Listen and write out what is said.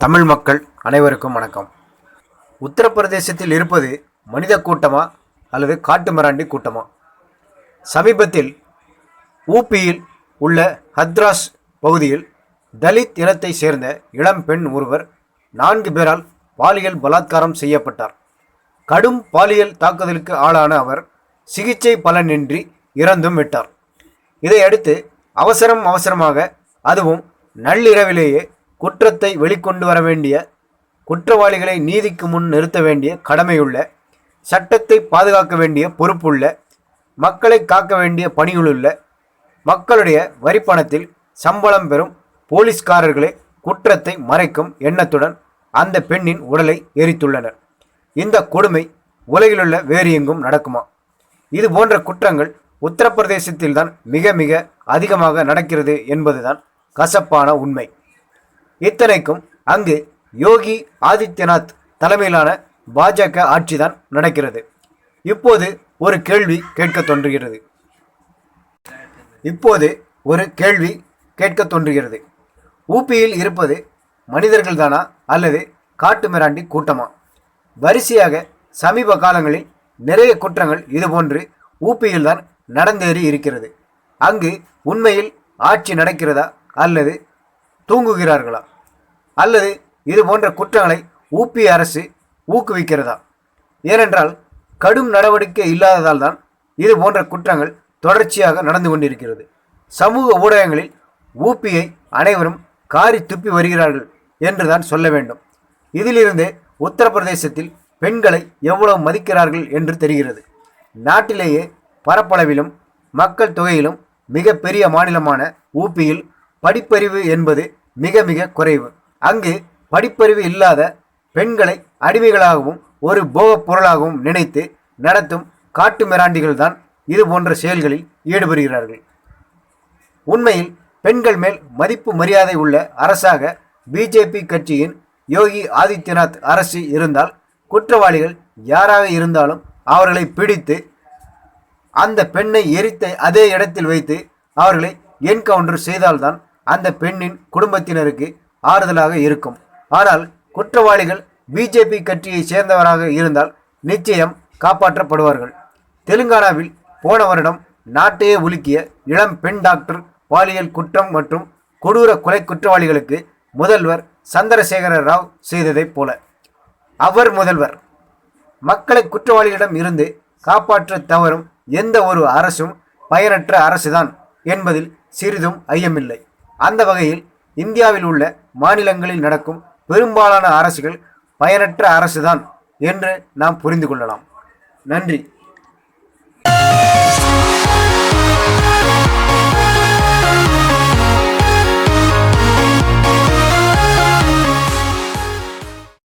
தமிழ் மக்கள் அனைவருக்கும் வணக்கம். உத்தரப்பிரதேசத்தில் இருப்பது மனித கூட்டமா அல்லது காட்டு மிராண்டி கூட்டமா? சமீபத்தில் ஊபியில் உள்ள ஹத்ராஸ் பகுதியில் தலித் இனத்தை சேர்ந்த இளம் பெண் ஒருவர் நான்கு பேரால் பாலியல் பலாத்காரம் செய்யப்பட்டார். கடும் பாலியல் தாக்குதலுக்கு ஆளான அவர் சிகிச்சை பலனின்றி இறந்தும் விட்டார். இதையடுத்து அவசரம் அவசரமாக அதுவும் நள்ளிரவிலேயே குற்றத்தை வெளிக்கொண்டு வர வேண்டிய குற்றவாளிகளை நீதிக்கு முன் நிறுத்த வேண்டிய கடமையுள்ள சட்டத்தை பாதுகாக்க வேண்டிய பொறுப்புள்ள மக்களை காக்க வேண்டிய பணிகளுள்ள மக்களுடைய வரிப்பணத்தில் சம்பளம் பெறும் போலீஸ்காரர்களே குற்றத்தை மறைக்கும் எண்ணத்துடன் அந்த பெண்ணின் உடலை எரித்துள்ளனர். இந்த கொடுமை உலகிலுள்ள வேறு எங்கும் நடக்குமா? இது போன்ற குற்றங்கள் உத்தரப்பிரதேசத்தில்தான் மிக மிக அதிகமாக நடக்கிறது என்பதுதான் கசப்பான உண்மை. இத்தனைக்கும் அங்கு யோகி ஆதித்யநாத் தலைமையிலான பாஜக ஆட்சிதான் நடக்கிறது. இப்போது ஒரு கேள்வி கேட்க தோன்றுகிறது. இப்போது ஒரு கேள்வி கேட்க தோன்றுகிறது. ஊபியில் இருப்பது மனிதர்கள்தானா அல்லது காட்டு மிராண்டி கூட்டமா? வரிசையாக சமீப காலங்களில் நிறைய குற்றங்கள் இதுபோன்று ஊபியில்தான் நடந்தேறி இருக்கிறது. அங்கு உண்மையில் ஆட்சி நடக்கிறதா அல்லது தூங்குகிறார்களா? அல்லது இது போன்ற குற்றங்களை ஊபி அரசு ஊக்குவிக்கிறதா? ஏனென்றால் கடும் நடவடிக்கை இல்லாததால் தான் இது போன்ற குற்றங்கள் தொடர்ச்சியாக நடந்து கொண்டிருக்கிறது. சமூக ஊடகங்களில் ஊபியை அனைவரும் காரி துப்பி வருகிறார்கள் என்றுதான் சொல்ல வேண்டும். இதிலிருந்து உத்தரப்பிரதேசத்தில் பெண்களை எவ்வளவு மதிக்கிறார்கள் என்று தெரிகிறது. நாட்டிலேயே பரப்பளவிலும் மக்கள் தொகையிலும் மிக பெரிய மாநிலமான ஊபியில் படிப்பறிவு என்பது மிக மிக குறைவு. அங்கு படிப்பறிவு இல்லாத பெண்களை அடிமைகளாகவும் ஒரு போகப் பொருளாகவும் நினைத்து நடத்தும் காட்டு மிராண்டிகள் தான் இது போன்ற செயல்களில் ஈடுபடுகிறார்கள். உண்மையில் பெண்கள் மேல் மதிப்பு மரியாதை உள்ள அரசாக பிஜேபி கட்சியின் யோகி ஆதித்யநாத் அரசு இருந்தால் குற்றவாளிகள் யாராக இருந்தாலும் அவர்களை பிடித்து அந்த பெண்ணை எரித்த அதே இடத்தில் வைத்து அவர்களை என்கவுண்டர் செய்தால்தான் அந்த பெண்ணின் குடும்பத்தினருக்கு ஆறுதலாக இருக்கும். ஆனால் குற்றவாளிகள் பிஜேபி கட்சியை சேர்ந்தவராக இருந்தால் நிச்சயம் காப்பாற்றப்படுவார்கள். தெலுங்கானாவில் போன வருடம் நாட்டையே உலுக்கிய இளம் பெண் டாக்டர் பாலியல் குற்றம் மற்றும் கொடூர கொலை குற்றவாளிகளுக்கு முதல்வர் சந்திரசேகர ராவ் செய்ததைப் போல. அவர் முதல்வர். மக்களை குற்றவாளிகளிடம் இருந்து காப்பாற்ற தவறும் எந்த ஒரு அரசும் பயனற்ற அரசுதான் என்பதில் சிறிதும் ஐயமில்லை. அந்த வகையில் இந்தியாவில் உள்ள மாநிலங்களில் நடக்கும் பெரும்பாலான அரசுகள் பயனற்ற அரசுதான் என்று நாம் புரிந்து கொள்ளலாம். நன்றி.